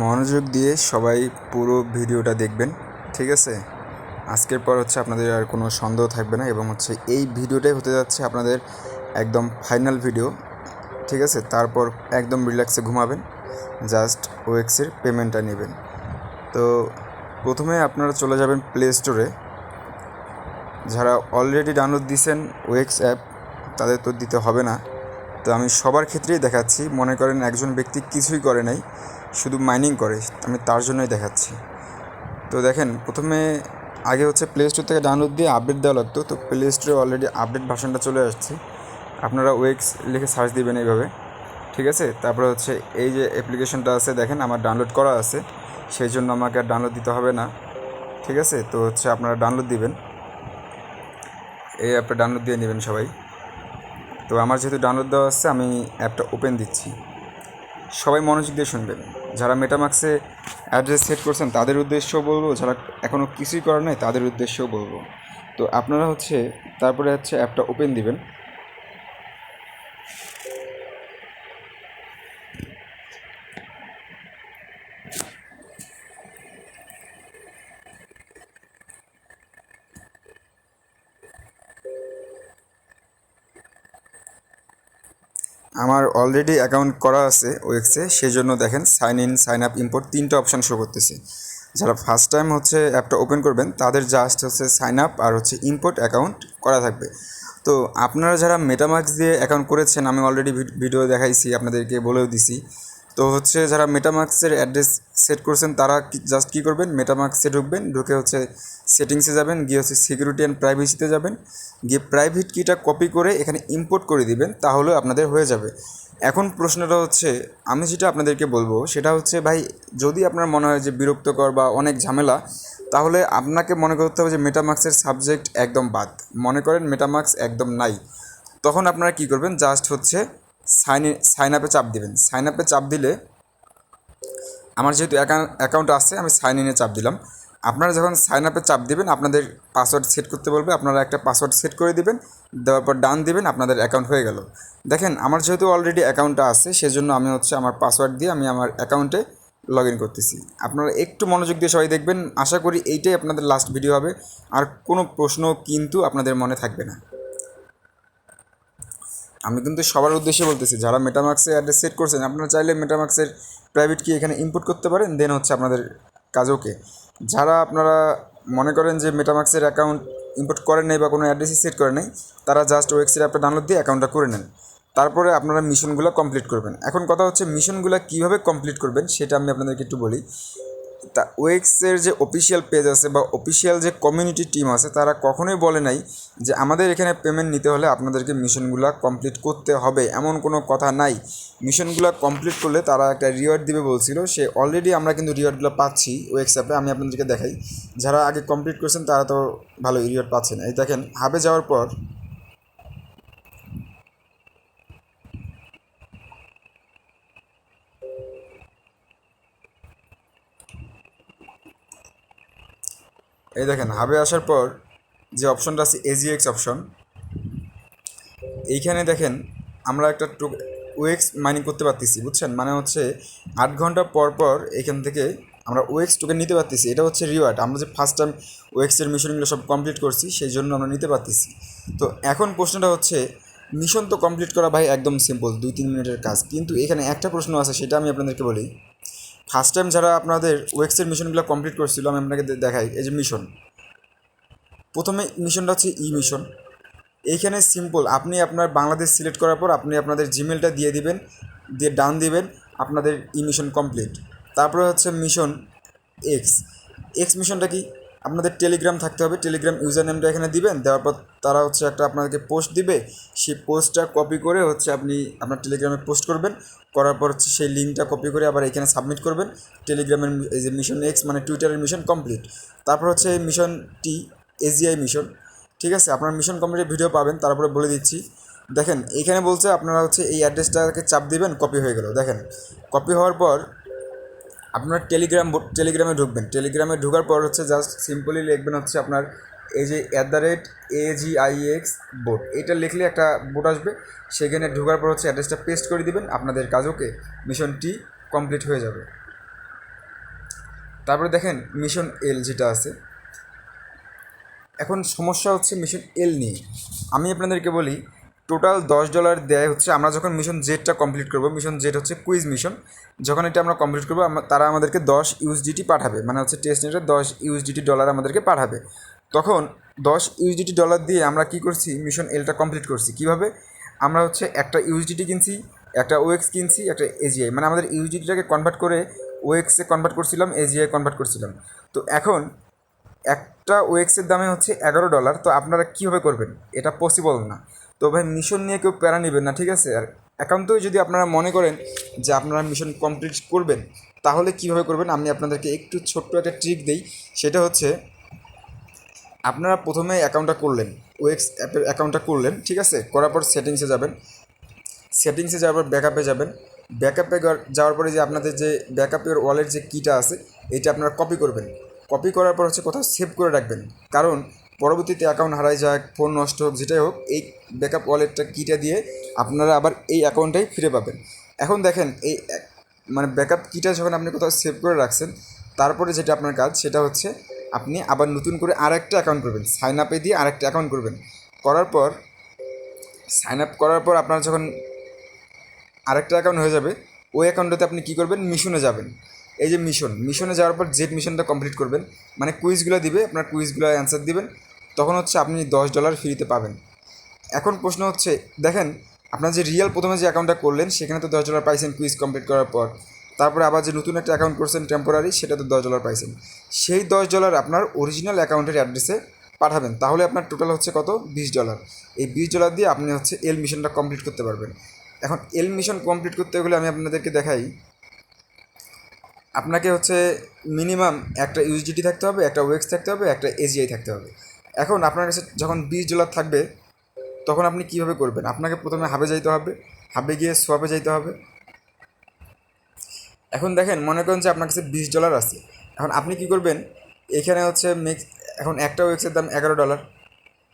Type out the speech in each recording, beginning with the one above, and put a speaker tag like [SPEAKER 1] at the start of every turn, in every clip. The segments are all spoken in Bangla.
[SPEAKER 1] মনোযোগ দিয়ে সবাই পুরো ভিডিওটা দেখবেন, ঠিক আছে? আজকের পর হচ্ছে আপনাদের আর কোনো সন্দেহ থাকবে না এবং হচ্ছে এই ভিডিওটাই হতে যাচ্ছে আপনাদের একদম ফাইনাল ভিডিও, ঠিক আছে? তারপর একদম রিল্যাক্সে ঘুমাবেন, জাস্ট ওয়েক্সের পেমেন্টটা নেবেন। তো প্রথমে আপনারা চলে যাবেন প্লে স্টোরে। যারা অলরেডি ডাউনলোড দিয়েছেন ওয়েক্স অ্যাপ, তাদের তো দিতে হবে না। তো আমি সবার ক্ষেত্রেই দেখাচ্ছি। মনে করেন একজন ব্যক্তি কিছুই করে নাই। শুধু মাইনিং করে, আমি তার জন্যই দেখাচ্ছি। তো দেখেন, প্রথমে আগে হচ্ছে প্লে স্টোর থেকে ডাউনলোড দিয়ে আপডেট দেওয়া লাগতো। তো প্লে স্টোরে অলরেডি আপডেট ভার্সনটা চলে আসছে। আপনারা ওয়েক্স লিখে সার্চ দিবেন এইভাবে, ঠিক আছে? তারপরে হচ্ছে এই যে অ্যাপ্লিকেশনটা আছে, দেখেন আমার ডাউনলোড করা আছে। সেই জন্য আমাকে আর ডাউনলোড দিতে হবে না, ঠিক আছে? তো হচ্ছে আপনারা ডাউনলোড দিবেন। এই অ্যাপটা ডাউনলোড দিয়ে নেবেন সবাই। তো আমার যেহেতু ডাউনলোড দেওয়া আছে, আমি অ্যাপটা ওপেন দিচ্ছি। সবাই মনোযোগ দিয়ে শুনবেন। যারা মেটামাক্সে অ্যাড্রেস সেট করছেন, তাদের উদ্দেশ্যও বলব, যারা এখনও কিছুই করার নাই, তাদের উদ্দেশ্যও বলব। তো আপনারা হচ্ছে, তারপরে হচ্ছে অ্যাপটা ওপেন দিবেন আমার অলরেডি অ্যাকাউন্ট করা আছে ওয়েক্সে সেই জন্য দেখেন sign in sign up import তিনটা অপশান শো করতেছে। যারা ফার্স্ট টাইম হচ্ছে অ্যাপটা ওপেন করবেন, তাদের জাস্ট হচ্ছে সাইন আপ আর হচ্ছে ইম্পোর্ট অ্যাকাউন্ট করা থাকবে। তো আপনারা যারা মেটামার্কস দিয়ে অ্যাকাউন্ট করেছেন, আমি অলরেডি ভিডিও দেখাইছি, আপনাদেরকে বলেও দিছি। তো হচ্ছে যারা মেটামার্কসের অ্যাড্রেস সেট করছেন, তারা জাস্ট কী করবেন? মেটামার্কসে ঢুকবেন, ঢুকে হচ্ছে সেটিংসে যাবেন, গিয়ে হচ্ছে সিকিউরিটি অ্যান্ড প্রাইভেসিতে যাবেন। গিয়ে প্রাইভেট কিটা কপি করে এখানে ইম্পোর্ট করে দিবেন, তাহলে আপনাদের হয়ে যাবে। এখন প্রশ্নটা হচ্ছে, আমি যেটা আপনাদেরকে বলব, সেটা হচ্ছে ভাই, যদি আপনার মনে হয় যে বিরক্তকর বা অনেক ঝামেলা, তাহলে আপনাকে মনে করতে হবে যে মেটামার্কসের সাবজেক্ট একদম বাদ। মনে করেন মেটামার্কস একদম নাই। তখন আপনারা কী করবেন? জাস্ট হচ্ছে সাইন সাইন আপে চাপ দিবেন। সাইন আপে চাপ দিলে আমার যেহেতু অ্যাকাউন্ট আছে, আমি সাইন ইনে চাপ দিলাম। আপনারা যখন সাইন আপে চাপ দিবেন, আপনাদের পাসওয়ার্ড সেট করতে বলবে, আপনারা একটা পাসওয়ার্ড সেট করে দিবেন, দেওয়ার পর ডান দিবেন, আপনাদের অ্যাকাউন্ট হয়ে গেল। দেখেন, আমার যেহেতু অলরেডি অ্যাকাউন্টটা আছে, সেজন্য আমি হচ্ছে আমার পাসওয়ার্ড দিয়ে আমি আমার অ্যাকাউন্টে লগ ইন করতেছি। আপনারা একটু মনোযোগ দিয়ে সবাই দেখবেন, আশা করি এইটাই আপনাদের লাস্ট ভিডিও হবে। আর কোনো প্রশ্ন কিন্তু আপনাদের মনে থাকবে না। আমি কিন্তু সবার উদ্দেশ্যে বলতেছি, যারা মেটামার্ক্সে অ্যাড্রেস সেট করছেন, আপনারা চাইলে মেটামার্ক্সের প্রাইভেট কি এখানে ইম্পোর্ট করতে পারেন দেন হচ্ছে আপনাদের কাজ ওকে যারা আপনারা মনে করেন যে মেটামার্ক্সের অ্যাকাউন্ট ইম্পোর্ট করেন নাই বা কোনো অ্যাড্রেসই সেট করে নাই, তারা জাস্ট ওয়েবসাইট অ্যাপটা ডাউনলোড দিয়ে অ্যাকাউন্টটা করে নেন। তারপরে আপনারা মিশনগুলো কমপ্লিট করবেন। এখন কথা হচ্ছে মিশনগুলো কীভাবে কমপ্লিট করবেন, সেটা আমি আপনাদেরকে একটু বলি। তা ওয়েক্সের যে অফিসিয়াল পেজ আছে বা অফিসিয়াল যে কমিউনিটি টিম আছে, তারা কখনোই বলে নাই যে আমাদের এখানে পেমেন্ট নিতে হলে আপনাদেরকে মিশনগুলো কমপ্লিট করতে হবে। এমন কোনো কথা নাই। মিশনগুলো কমপ্লিট করলে তারা একটা রিওয়ার্ড দিবে বলছিল। সে অলরেডি আমরা কিন্তু রিওয়ার্ডগুলো পাচ্ছি ওয়েক্স অ্যাপে আমি আপনাদেরকে দেখাই। যারা আগে কমপ্লিট করেছেন, তারা তো ভালো রিওয়ার্ড পাচ্ছেন এই দেখেন হাবে যাওয়ার পর এই দেখেন হাবে আসার পর যে অপশনটা আছে এজিএক্স অপশন এইখানে দেখেন আমরা একটা ওয়েক্স মাইনিং করতে পারতেছি, বুঝছেন? মানে হচ্ছে আট ঘণ্টা পর পর এখান থেকে আমরা ওয়েক্স টোকেন নিতে পারতেছি। এটা হচ্ছে রিওয়ার্ড আমরা যে ফার্স্ট টাইম ওয়েক্সের মিশনগুলো সব কমপ্লিট করছি, সেই জন্য আমরা নিতে পারতেছি। তো এখন প্রশ্নটা হচ্ছে মিশন তো কমপ্লিট করা ভাই একদম সিম্পল দুই, তিন মিনিটের কাজ। কিন্তু এখানে একটা প্রশ্ন আছে, সেটা আমি আপনাদেরকে বলি। ফার্স্ট টাইম যারা আপনাদের ওয়েক্সের মিশনগুলো কমপ্লিট করছিল, আমি আপনাকে দেখাই। এই যে মিশন প্রথমে মিশনটা হচ্ছে ই মিশন এইখানে সিম্পল আপনি আপনার বাংলাদেশ সিলেক্ট করার পর আপনি আপনাদের জিমেলটা দিয়ে দিবেন, দিয়ে ডান দিবেন, আপনাদের ই মিশন কমপ্লিট তারপরে হচ্ছে মিশন এক্স এক্স মিশনটা কি? আপনাদের টেলিগ্রাম থাকতে হবে। টেলিগ্রাম ইউজার নেমটা এখানে দিবেন, দেওয়ার পর তারা হচ্ছে একটা আপনাদেরকে পোস্ট দিবে। সেই পোস্টটা কপি করে হচ্ছে আপনি আপনার টেলিগ্রামে পোস্ট করবেন। করার পর হচ্ছে সেই লিঙ্কটা কপি করে আবার এখানে সাবমিট করবেন। টেলিগ্রামের এই যে মিশন এক্স মানে টুইটারের মিশন কমপ্লিট তারপর হচ্ছে এই মিশনটি এজিআই মিশন ঠিক আছে? আপনার মিশন কমপ্লিটের ভিডিও পাবেন। তারপরে বলে দিচ্ছি, দেখেন এইখানে বলছে আপনারা হচ্ছে এই অ্যাড্রেসটাকে চাপ দিবেন কপি হয়ে গেল। দেখেন কপি হওয়ার পর আপনার টেলিগ্রাম টেলিগ্রামে ঢুকবেন। টেলিগ্রামে ঢোকার পর হচ্ছে জাস্ট সিম্পলি লিখবেন হচ্ছে আপনার এই যে at the rate A G I X bot এটা লিখলে একটা বোট আসবে। সেখানে ঢোকার পর হচ্ছে অ্যাড্রেসটা পেস্ট করে দিবেন। আপনাদের কাজ ওকে মিশনটি কমপ্লিট হয়ে যাবে। তারপরে দেখেন মিশন এল যেটা আছে। এখন সমস্যা হচ্ছে মিশন এল নিয়ে। আমি আপনাদেরকে বলি টোটাল দশ ডলার দেয় হচ্ছে, আমরা যখন মিশন জেডটা কমপ্লিট করব মিশন জেড হচ্ছে কুইজ মিশন যখন এটা আমরা কমপ্লিট করব তারা আমাদেরকে দশ ইউএসডিটি পাঠাবে মানে হচ্ছে টেস্ট নেটে দশ ইউএসডিটি ডলার আমাদেরকে পাঠাবে। তখন দশ ইউএসডিটি ডলার দিয়ে আমরা কি করছি? মিশন এলটা কমপ্লিট করছি। কীভাবে? আমরা হচ্ছে একটা ইউএসডিটি কিনছি, একটা ওএক্স কিনছি, একটা এজিআই মানে আমাদের ইউএসডিটিটাকে কনভার্ট করে ওএক্সে কনভার্ট করছিলাম এজিআই কনভার্ট করছিলাম। তো এখন একটা ওয়েক্সের দামে হচ্ছে এগারো ডলার, তো আপনারা কীভাবে করবেন? এটা পসিবল না। তো ভাই মিশন নিয়ে কেউ প্যারা নেবেন না, ঠিক আছে? আর একান্তই যদি আপনারা মনে করেন যে আপনারা মিশন কমপ্লিট করবেন, তাহলে কীভাবে করবেন? আমি আপনাদেরকে একটু ছোট্ট একটা ট্রিক দিই। সেটা হচ্ছে, আপনারা প্রথমে অ্যাকাউন্টটা করলেন ওয়েক্স অ্যাপের অ্যাকাউন্টটা করলেন, ঠিক আছে? করার পর সেটিংসে যাবেন। সেটিংসে যাওয়ার পর ব্যাকআপে যাবেন। ব্যাকআপে যাওয়ার পরে যে আপনাদের যে ব্যাকআপের ওয়ালেট যে কিটা আছে, এটা আপনারা কপি করবেন। কপি করার পর হচ্ছে কোথাও সেভ করে রাখবেন। কারণ পরবর্তীতে অ্যাকাউন্ট হারাই যাক ফোন নষ্ট হোক, যেটাই হোক, এই ব্যাকআপ ওয়ালেটটা কিটা দিয়ে আপনারা আবার এই অ্যাকাউন্টটাই ফিরে পাবেন। এখন দেখেন, এই মানে ব্যাকআপ কিটা যখন আপনি কোথাও সেভ করে রাখছেন, তারপরে যেটা আপনার কাজ, সেটা হচ্ছে আপনি আবার নতুন করে আর একটা অ্যাকাউন্ট করবেন সাইন আপে দিয়ে আর একটা অ্যাকাউন্ট করবেন। করার পর সাইন আপ করার পর আপনার যখন আরেকটা অ্যাকাউন্ট হয়ে যাবে, ওই অ্যাকাউন্টটাতে আপনি কী করবেন? মিশনে যাবেন। এই যে মিশন মিশনে যাওয়ার পর জেড মিশনটা কমপ্লিট করবেন মানে কুইজগুলো দিবে, আপনার কুইজগুলো অ্যান্সার দিবেন, তখন হচ্ছে আপনি দশ ডলার ফ্রিতে পাবেন। এখন প্রশ্ন হচ্ছে, দেখেন, আপনার যে রিয়েল প্রথমে যে অ্যাকাউন্টটা করলেন, সেখানে তো দশ ডলার পাইছেন কুইজ কমপ্লিট করার পর। তারপরে আবার যে নতুন একটা অ্যাকাউন্ট করছেন টেম্পোরারি সেটা তো দশ ডলার পাইছেন। সেই দশ ডলার আপনার অরিজিনাল অ্যাকাউন্টের অ্যাড্রেসে পাঠাবেন, তাহলে আপনার টোটাল হচ্ছে কত? বিশ ডলার এই বিশ ডলার দিয়ে আপনি হচ্ছে এল মিশনটা কমপ্লিট করতে পারবেন। এখন এল মিশন কমপ্লিট করতে গেলে আমি আপনাদেরকে দেখাই আপনাকে হচ্ছে মিনিমাম একটা ইউএসডিটি থাকতে হবে, একটা ওয়েক্স থাকতে হবে, একটা এজিআই থাকতে হবে। এখন আপনার কাছে যখন বিশ ডলার থাকবে, তখন আপনি কীভাবে করবেন? আপনাকে প্রথমে হাবে যাইতে হবে হাবে গিয়ে সোয়াপে যাইতে হবে। এখন দেখেন, মনে করেন যে আপনার কাছে বিশ ডলার আছে। এখন আপনি কি করবেন? এখানে হচ্ছে মেক্স এখন একটা ওয়েক্সের দাম এগারো ডলার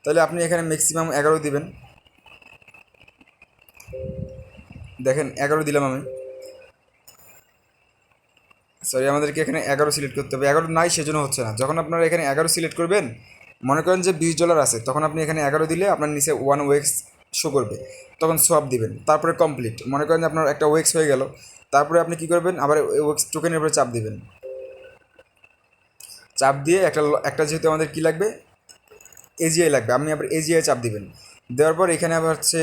[SPEAKER 1] তাহলে আপনি এখানে ম্যাক্সিমাম এগারো দিবেন। দেখেন এগারো দিলাম আমি। সরি আমাদেরকে এখানে এগারো সিলেক্ট করতে হবে। এগারো নাই, সেজন্য হচ্ছে না। যখন আপনারা এখানে এগারো সিলেক্ট করবেন, মনে করেন যে বিশ ডলার আছে, তখন আপনি এখানে এগারো দিলে আপনার নিচে ওয়ান ওয়েক্স শো করবে। তখন সোয়াপ দিবেন। তারপরে কমপ্লিট মনে করেন যে আপনার একটা ওয়েক্স হয়ে গেল। তারপরে আপনি কী করবেন? আবার ওয়েক্স টোকেনের উপরে চাপ দিবেন। চাপ দিয়ে একটা একটা যেহেতু আমাদের কী লাগবে? এজিআই লাগবে। আপনি আবার এজিআই চাপ দিবেন। দেওয়ার পর এখানে আবার হচ্ছে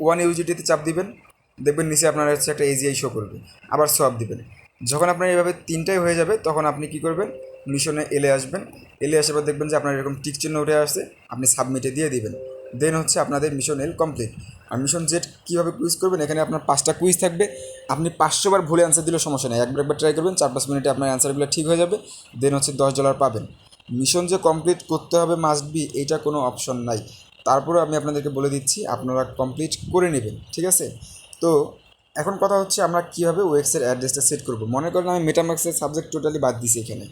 [SPEAKER 1] ওয়ান ইউজিটিতে চাপ দিবেন। দেখবেন নিচে আপনার হচ্ছে একটা এজিআই শো করবে। আবার সোয়াপ দিবেন। যখন আপনার এইভাবে তিনটাই হয়ে যাবে, তখন আপনি কি করবেন? মিশনে এলে আসবেন। এলে আসার পর দেখবেন যে আপনার এরকম টিক চিহ্ন উঠে আসছে, আপনি সাবমিটে দিয়ে দিবেন। দেন হচ্ছে আপনাদের মিশন এল কমপ্লিট। আর মিশন জেড কীভাবে কুইজ করবেন? এখানে আপনার পাঁচটা কুইজ থাকবে। আপনি পাঁচশো বার ভুলে অ্যান্সার দিলেও সমস্যা নেই। একবার একবার ট্রাই করবেন চার পাঁচ মিনিটে আপনার অ্যান্সারগুলো ঠিক হয়ে যাবে। দেন হচ্ছে দশ ডলার পাবেন। মিশন যে কমপ্লিট করতে হবে মাস্ট বি এইটা কোনো অপশন নাই। তারপরে আমি আপনাদেরকে বলে দিচ্ছি, আপনারা কমপ্লিট করে নেবেন। ঠিক আছে? তো এখন কথা হচ্ছে আমরা কীভাবে ওয়েক্সের অ্যাড্রেসটা সেট করব? মনে করেন আমি মেটামাক্সের সাবজেক্ট টোটালি বাদ দিছি এখানে।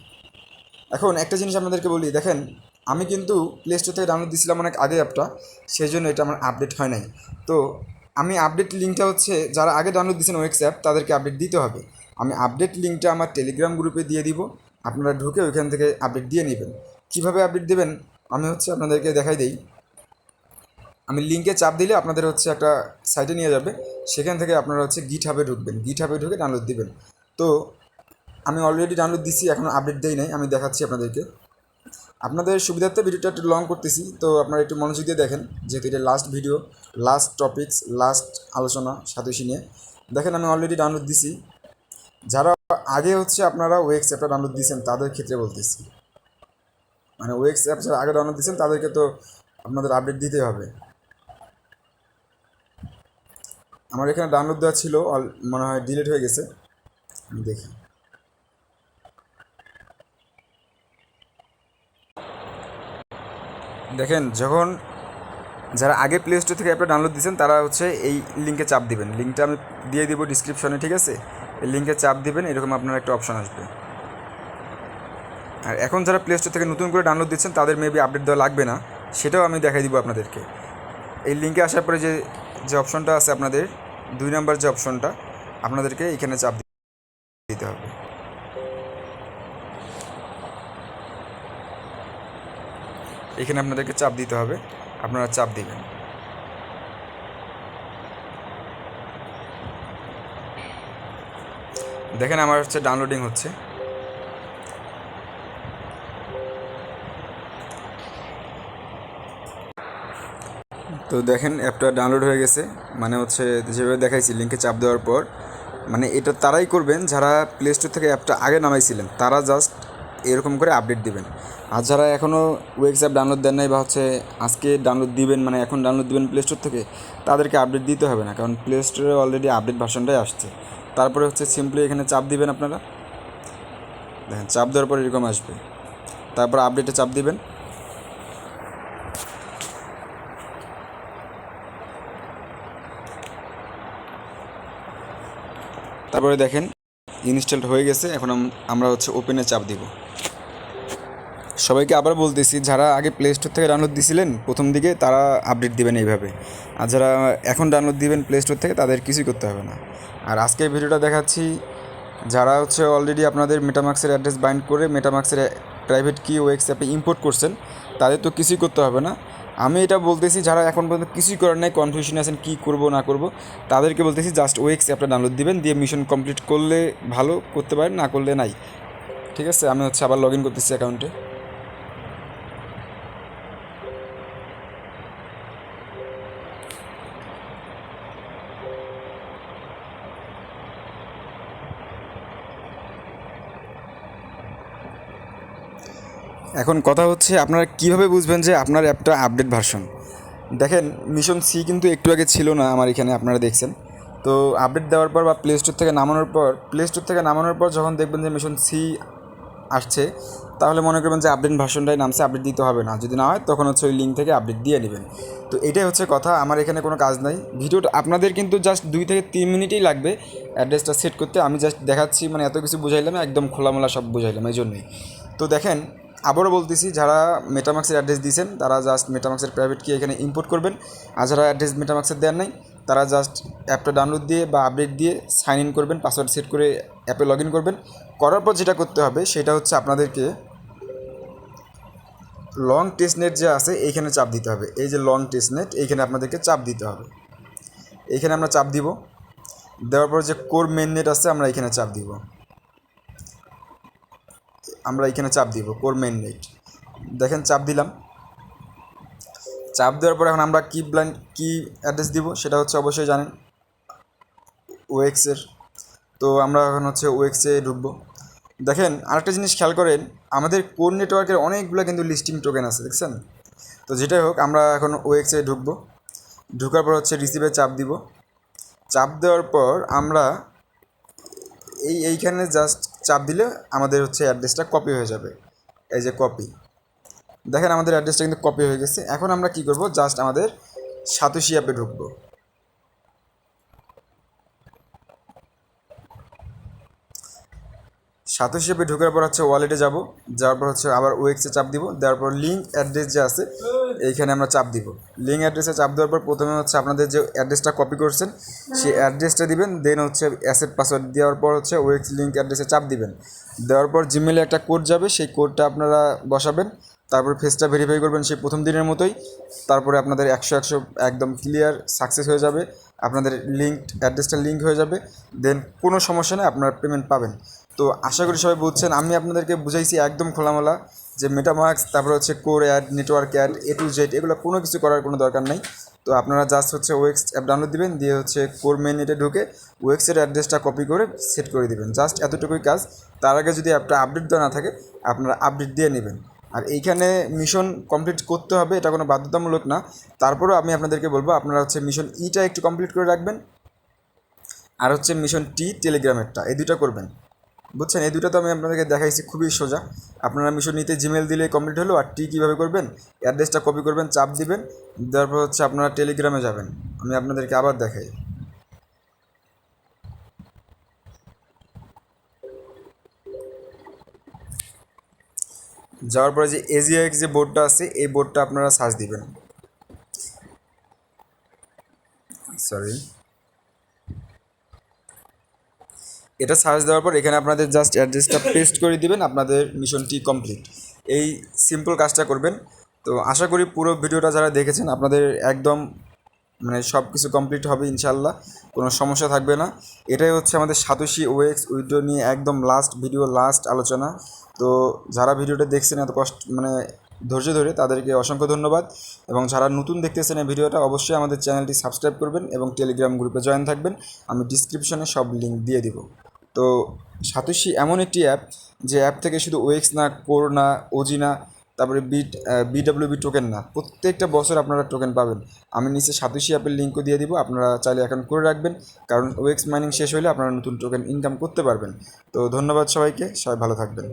[SPEAKER 1] এখন একটা জিনিস আপনাদেরকে বলি, দেখেন, আমি কিন্তু প্লে স্টোর থেকে ডাউনলোড দিয়েছিলাম অনেক আগে অ্যাপটা সেই জন্য এটা আমার আপডেট হয় নাই। তো আমি আপডেট লিঙ্কটা হচ্ছে, যারা আগে ডাউনলোড দিয়েছেন ওয়েক্স অ্যাপ তাদেরকে আপডেট দিতে হবে। আমি আপডেট লিঙ্কটা আমার টেলিগ্রাম গ্রুপে দিয়ে দিব, আপনারা ঢুকে ওইখান থেকে আপডেট দিয়ে নেবেন। কীভাবে আপডেট দেবেন? আমি হচ্ছে আপনাদেরকে দেখাই দিই। আমি লিঙ্কে চাপ দিলে আপনাদের হচ্ছে একটা সাইটে নিয়ে যাবে। সেখান থেকে আপনারা হচ্ছে গিট হাবে ঢুকবেন। গিট হাবে ঢুকে ডাউনলোড দিবেন। তো আমি অলরেডি ডাউনলোড দিছি, এখন আপডেট দেই নাই, আমি দেখাচ্ছি আপনাদেরকে। আপনাদের সুবিধার্থে ভিডিওটা একটু লং করতেছি। তো আপনারা একটু মনোযোগ দিয়ে দেখেন, যেহেতু এটা last video last topics last আলোচনা সাতোশি নিয়ে। দেখেন, আমি অলরেডি ডাউনলোড দিছি। যারা আগে হচ্ছে আপনারা ওয়েক্স অ্যাপটা ডাউনলোড দিয়েছেন তাদের ক্ষেত্রে বলতেছি। মানে ওয়েক্স অ্যাপ যারা আগে ডাউনলোড দিয়েছেন তাদেরকে তো আপনাদের আপডেট দিতে হবে। আমার এখানে ডাউনলোড দেওয়া ছিল মনে হয় ডিলিট হয়ে গেছে। আমি দেখি। দেখেন, যখন যারা আগে প্লে স্টোর থেকে অ্যাপটা ডাউনলোড দিয়েছেন, তারা হচ্ছে এই লিঙ্কে চাপ দিবেন। লিঙ্কটা আমি দিয়ে দিব ডিসক্রিপশনে ঠিক আছে? এই লিঙ্কে চাপ দিবেন, এরকম আপনার একটা অপশন আসবে। আর এখন যারা প্লে স্টোর থেকে নতুন করে ডাউনলোড দিচ্ছেন, তাদের মেবি আপডেট দেওয়া লাগবে না। সেটাও আমি দেখাই দিব আপনাদেরকে। এই লিঙ্কে আসার পরে যে যে অপশনটা আছে আপনাদের, দুই নাম্বার যে অপশনটা, আপনাদেরকে এখানে চাপ দিতে হবে। এখানে আপনাদেরকে চাপ দিতে হবে। আপনারা চাপ দিবেন। দেখেন আমার হচ্ছে ডাউনলোডিং হচ্ছে। তো দেখেন অ্যাপটা ডাউনলোড হয়ে গেছে। মানে হচ্ছে যেভাবে দেখাইছি লিঙ্কে চাপ দেওয়ার পর মানে এটা তারাই করবেন যারা প্লে স্টোর থেকে অ্যাপটা আগে নামাইছিলেন, তারা জাস্ট এরকম করে আপডেট দিবেন। আর যারা এখনও ওয়েবস অ্যাপ ডাউনলোড দেন নাই বা হচ্ছে আজকে ডাউনলোড দিবেন মানে এখন ডাউনলোড দিবেন প্লে স্টোর থেকে, তাদেরকে আপডেট দিতে হবে না, কারণ প্লে স্টোরে অলরেডি আপডেট ভার্সনটাই আসছে। তারপরে হচ্ছে সিম্পলি এখানে চাপ দিবেন আপনারা। দেখেন, চাপ দেওয়ার পর এরকম আসবে। তারপর আপডেটে চাপ দিবেন। তারপরে দেখেন ইনস্টলড হয়ে গেছে, এখন আমরা হচ্ছে ওপেনে চাপ দিব। সবাইকে আবার বলতেছি, যারা আগে প্লে স্টোর থেকে ডাউনলোড দিছিলেন, প্রথম দিকে তারা আপডেট দিবেন এইভাবে। আর যারা এখন ডাউনলোড দিবেন প্লে স্টোর থেকে, তাদের কিছুই করতে হবে না। আর আজকের ভিডিওটা দেখাচ্ছি, যারা হচ্ছে অলরেডি আপনাদের মেটামাক্সের অ্যাড্রেস বাইন্ড করে মেটামাক্সের প্রাইভেট কি ওয়েক্স অ্যাপে ইম্পোর্ট করছেন, তাদের তো কিছুই করতে হবে না। আমি এটা বলতেছি, যারা এখন পর্যন্ত কিছুই করার নাই কনফিউশন আছেন কী করব, না করব, তাদেরকে বলতেছি জাস্ট ওয়েক্স অ্যাপটা ডাউনলোড দিবেন, দিয়ে মিশন কমপ্লিট করলে ভালো, করতে পারেন, না করলে নাই। ঠিক আছে? আমি হচ্ছে আবার লগ ইন করতেছি অ্যাকাউন্টে এখন কথা হচ্ছে আপনারা কীভাবে বুঝবেন যে আপনার অ্যাপটা আপডেট ভার্সন? দেখেন, মিশন সি কিন্তু একটু আগে ছিল না আমার এখানে, আপনারা দেখছেন। তো আপডেট দেওয়ার পর বা প্লে স্টোর থেকে নামানোর পর প্লে স্টোর থেকে নামানোর পর যখন দেখবেন যে মিশন সি আসছে, তাহলে মনে করবেন যে আপডেট ভার্সনটাই নামছে, আপডেট দিতে হবে না। যদি না হয়, তখন হচ্ছে ওই লিঙ্ক থেকে আপডেট দিয়ে নেবেন। তো এটাই হচ্ছে কথা, আমার এখানে কোনো কাজ নাই। ভিডিওটা আপনাদের কিন্তু জাস্ট দুই থেকে তিন মিনিটেই লাগবে অ্যাড্রেসটা সেট করতে। আমি জাস্ট দেখাচ্ছি মানে এত কিছু বুঝাইলাম, একদম খোলামেলা সব বুঝাইলাম, এই জন্যই। তো দেখেন আবারও বলতেছি, যারা মেটামাক্সের অ্যাড্রেস দিয়েছেন, তারা জাস্ট মেটামাক্সের প্রাইভেট কি এখানে ইম্পোর্ট করবেন। আর যারা অ্যাড্রেস মেটামাক্সের দেওয়ার নাই, তারা জাস্ট অ্যাপটা ডাউনলোড দিয়ে বা আপডেট দিয়ে সাইন ইন করবেন পাসওয়ার্ড সেট করে অ্যাপে লগ ইন করবেন। করার পর যেটা করতে হবে, সেটা হচ্ছে আপনাদেরকে লং টেস্ট নেট যে আছে, এইখানে চাপ দিতে হবে। এই যে লং টেস্ট নেট এইখানে আপনাদেরকে চাপ দিতে হবে। এইখানে আমরা চাপ দিব। দেওয়ার পর যে কোর মেন নেট আছে, আমরা এখানে চাপ দিব। আমরা এখানে চাপ দিব, কোর মেন নেট দেখেন, চাপ দিলাম। চাপ দেওয়ার পর এখন আমরা কি ব্ল্যান্ড কি অ্যাড্রেস দিব সেটা হচ্ছে অবশ্যই জানেন ওয়েক্সের তো আমরা এখন হচ্ছে ওয়েক্সে ঢুকবো। দেখেন, আরেকটা জিনিস খেয়াল করেন, আমাদের কোর নেটওয়ার্কের অনেকগুলো কিন্তু লিস্টিং টোকেন আছে, দেখছেন? তো যেটাই হোক, আমরা এখন ওয়েক্সে ঢুকবো। ঢুকার পর হচ্ছে রিসিভে চাপ দিব। চাপ দেওয়ার পর আমরা এই, এইখানে জাস্ট চাপ দিলে আমাদের হচ্ছে অ্যাড্রেসটা কপি হয়ে যাবে। এই যে কপি দেখেন আমাদের অ্যাড্রেসটা কিন্তু কপি হয়ে গেছে। এখন আমরা কি করব? জাস্ট আমাদের সাতোশি অ্যাপে ঢুকবো। সাতোশি অ্যাপে ঢোকার পর হচ্ছে ওয়ালেটে যাব, যাওয়ার পর হচ্ছে আবার ওয়েক্সে চাপ দিব, দেওয়ার পর লিঙ্ক অ্যাড্রেস যে আছে, এইখানে আমরা চাপ দিব। লিঙ্ক অ্যাড্রেসে চাপ দেওয়ার পর প্রথমে হচ্ছে আপনাদের যে অ্যাড্রেসটা কপি করছেন, সেই অ্যাড্রেসটা দিবেন দেন হচ্ছে অ্যাসেট পাসওয়ার্ড দেওয়ার পর হচ্ছে ওয়েক্স লিঙ্ক অ্যাড্রেসে চাপ দিবেন। দেওয়ার পর জিমেলে একটা কোড যাবে, সেই কোডটা আপনারা বসাবেন, তারপর ফেসটা ভেরিফাই করবেন সেই প্রথম দিনের মতোই, তারপরে আপনাদের একশো একশো একদম ক্লিয়ার সাকসেস হয়ে যাবে, আপনাদের লিঙ্ক অ্যাড্রেসটা লিঙ্ক হয়ে যাবে দেন কোনো সমস্যা নেই, আপনারা পেমেন্ট পাবেন। তো আশা করি সবাই বুঝছেন, আমি আপনাদেরকে বুঝাইছি একদম খোলামেলা যে মেটামার্কস তারপরে হচ্ছে core ad network ad A to Z এগুলো কোনো কিছু করার কোনো দরকার নেই। তো আপনারা জাস্ট হচ্ছে ওয়েক্স অ্যাপ ডাউনলোড দিবেন, দিয়ে হচ্ছে কোর মেন নেটে ঢুকে ওয়েক্সের অ্যাড্রেসটা কপি করে সেট করে দিবেন। জাস্ট এতটুকুই কাজ, তার আগে যদি অ্যাপটা আপডেট দেওয়া না থাকে, আপনারা আপডেট দিয়ে নেবেন। আর এইখানে মিশন কমপ্লিট করতে হবে, এটা কোনো বাধ্যতামূলক না। তারপরেও আমি আপনাদেরকে বলব, আপনারা হচ্ছে মিশন ইটা একটু কমপ্লিট করে রাখবেন। আর হচ্ছে মিশন টি টেলিগ্রামেরটা এই দুটো করবেন। বুঝছেন? এই দুটো তো আমি আপনাদেরকে দেখাইছি, খুবই সোজা। আপনারা মিশন নিতে জিমেল দিলে কমপ্লিট হলো, আর টি কীভাবে করবেন অ্যাড্রেসটা কপি করবেন, চাপ দিবেন, তারপর হচ্ছে আপনারা টেলিগ্রামে যাবেন। আমি আপনাদেরকে আবার দেখাই। যাওয়ার পরে যে এজিআইএক্স যে বোর্ডটা আছে, এই বোর্ডটা আপনারা সার্চ দিবেন। সরি এটা সার্চ দেওয়ার পর এখানে আপনাদের জাস্ট অ্যাড্রেসটা পেস্ট করে দিবেন, আপনাদের মিশনটি কমপ্লিট এই সিম্পল কাজটা করবেন। তো আশা করি পুরো ভিডিওটা যারা দেখেছেন, আপনাদের একদম মানে সব কিছু কমপ্লিট হবে ইনশাল্লাহ কোনো সমস্যা থাকবে না। এটাই হচ্ছে আমাদের সাতোশি ওয়েক্স উইডো নিয়ে একদম লাস্ট ভিডিও লাস্ট আলোচনা। তো যারা ভিডিওটা দেখছেন, এত কষ্ট মানে ধৈর্য ধরে, তাদেরকে অসংখ্য ধন্যবাদ। এবং যারা নতুন দেখতেছেন এই ভিডিওটা, অবশ্যই আমাদের চ্যানেলটি সাবস্ক্রাইব করবেন এবং টেলিগ্রাম গ্রুপে জয়েন থাকবেন। আমি ডিসক্রিপশনে সব লিঙ্ক দিয়ে দিব। তো সাতোশি এমন একটি অ্যাপ যে অ্যাপ থেকে শুধু ওয়েক্স না, কোর না, ওজি না, তারপরে বিট বিডাব্লিউবি টোকেন না, প্রত্যেকটা বছর আপনারা টোকেন পাবেন। আমি নিচে সাতোশি অ্যাপের লিঙ্কও দিয়ে দিব, আপনারা চাইলে অ্যাকাউন্ট করে রাখবেন, কারণ ওয়েক্স মাইনিং শেষ হলে আপনারা নতুন টোকেন ইনকাম করতে পারবেন। তো ধন্যবাদ সবাইকে, সবাই ভালো থাকবেন।